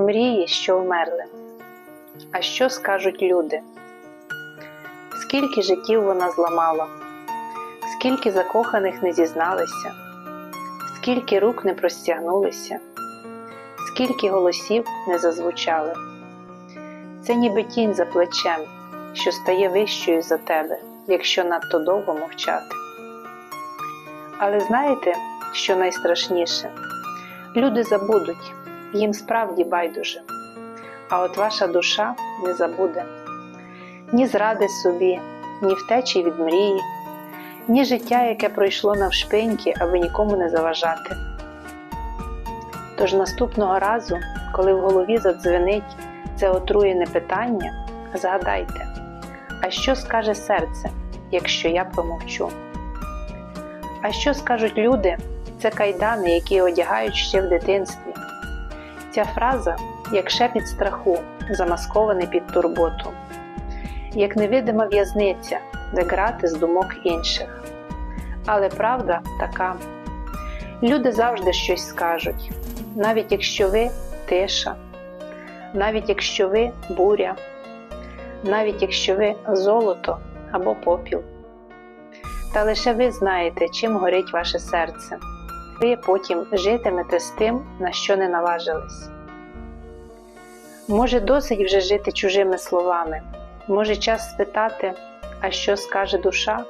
мрії, що вмерли. А що скажуть люди? Скільки життів вона зламала, скільки закоханих не зізналися, скільки рук не простягнулися, скільки голосів не зазвучали. Це ніби тінь за плечем, що стає вищою за тебе, якщо надто довго мовчати. Але знаєте, що найстрашніше? Люди забудуть, їм справді байдуже, а от ваша душа не забуде ні зради собі, ні втечі від мрії, ні життя, яке пройшло навшпиньки, аби нікому не заважати. Тож наступного разу, коли в голові задзвенить це отруєне питання, згадайте, а що скаже серце, якщо я промовчу? А що скажуть люди, це кайдани, які одягають ще в дитинстві. Ця фраза як шепіт страху, замаскований під турботу, як невидима в'язниця, де грати з думок інших. Але правда така. Люди завжди щось скажуть, навіть якщо ви тиша, навіть якщо ви буря, навіть якщо ви золото або попіл. Та лише ви знаєте, чим горить ваше серце. Ви потім житимете з тим, на що не наважились. Може, досить вже жити чужими словами, може час спитати, а що скаже душа?